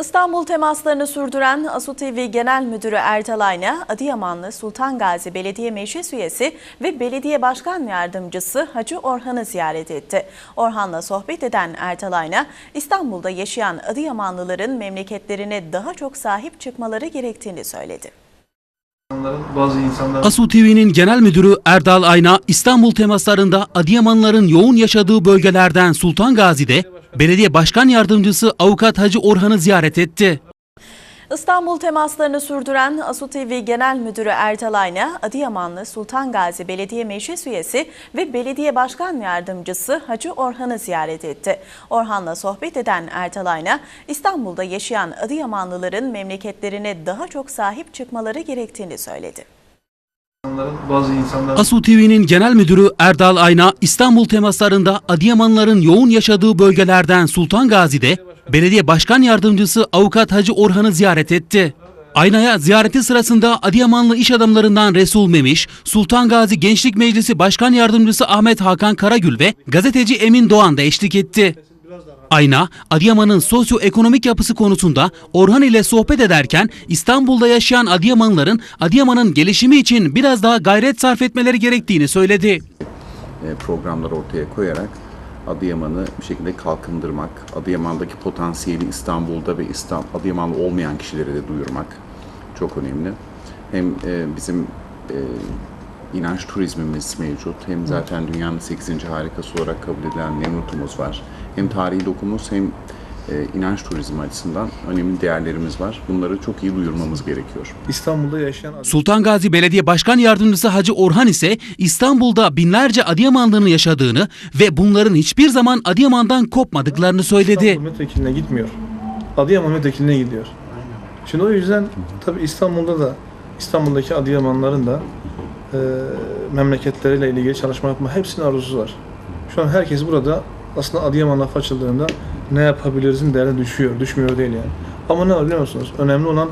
İstanbul temaslarını sürdüren ASU TV Genel Müdürü Erdal Ayna, Adıyamanlı Sultan Gazi Belediye Meclis Üyesi ve Belediye Başkan Yardımcısı Hacı Orhan'ı ziyaret etti. Orhan'la sohbet eden Erdal Ayna, İstanbul'da yaşayan Adıyamanlıların memleketlerine daha çok sahip çıkmaları gerektiğini söyledi. Bazı insanlar ASU TV'nin genel müdürü Erdal Ayna, İstanbul temaslarında Adıyamanlıların yoğun yaşadığı bölgelerden Sultan Gazi'de belediye başkan yardımcısı avukat Hacı Orhan'ı ziyaret etti. İstanbul temaslarını sürdüren ASU TV Genel Müdürü Erdal Ayna, Adıyamanlı Sultan Gazi Belediye Meclis Üyesi ve Belediye Başkan Yardımcısı Hacı Orhan'ı ziyaret etti. Orhan'la sohbet eden Erdal Ayna, İstanbul'da yaşayan Adıyamanlıların memleketlerine daha çok sahip çıkmaları gerektiğini söyledi. İnsanların, bazı insanlar ASU TV'nin genel müdürü Erdal Ayna, İstanbul temaslarında Adıyamanlıların yoğun yaşadığı bölgelerden Sultan Gazi'de belediye başkan yardımcısı avukat Hacı Orhan'ı ziyaret etti. Aynaya ziyareti sırasında Adıyamanlı iş adamlarından Resul Memiş, Sultan Gazi Gençlik Meclisi Başkan Yardımcısı Ahmet Hakan Karagül ve gazeteci Emin Doğan da eşlik etti. Ayna, Adıyaman'ın sosyoekonomik yapısı konusunda Orhan ile sohbet ederken İstanbul'da yaşayan Adıyamanlıların Adıyaman'ın gelişimi için biraz daha gayret sarf etmeleri gerektiğini söyledi. e, programlar ortaya koyarak Adıyaman'ı bir şekilde kalkındırmak, Adıyaman'daki potansiyeli İstanbul'da ve İstanbul, Adıyamanlı olmayan kişilere de duyurmak çok önemli. Hem e, bizim e, inanç turizmimiz mevcut, hem zaten dünyanın 8. harikası olarak kabul edilen Nemrut'umuz var. Hem tarihi dokumuz hem e, inanç turizmi açısından önemli değerlerimiz var. Bunları çok iyi duyurmamız gerekiyor. İstanbul'da yaşayan Sultan Gazi Belediye Başkan Yardımcısı Hacı Orhan ise İstanbul'da binlerce Adıyamanlı'nın yaşadığını ve bunların hiçbir zaman Adıyaman'dan kopmadıklarını söyledi. İstanbul milletvekiline gitmiyor. Adıyaman milletvekiline gidiyor. Şimdi o yüzden tabii İstanbul'da da İstanbul'daki Adıyamanların da e, memleketleriyle ilgili çalışma yapma hepsinin arzusu var. Şu an herkes burada aslında Adıyaman lafı açıldığında ne yapabilirizin değerine düşüyor, düşmüyor değil yani. Ama ne var biliyor musunuz? Önemli olan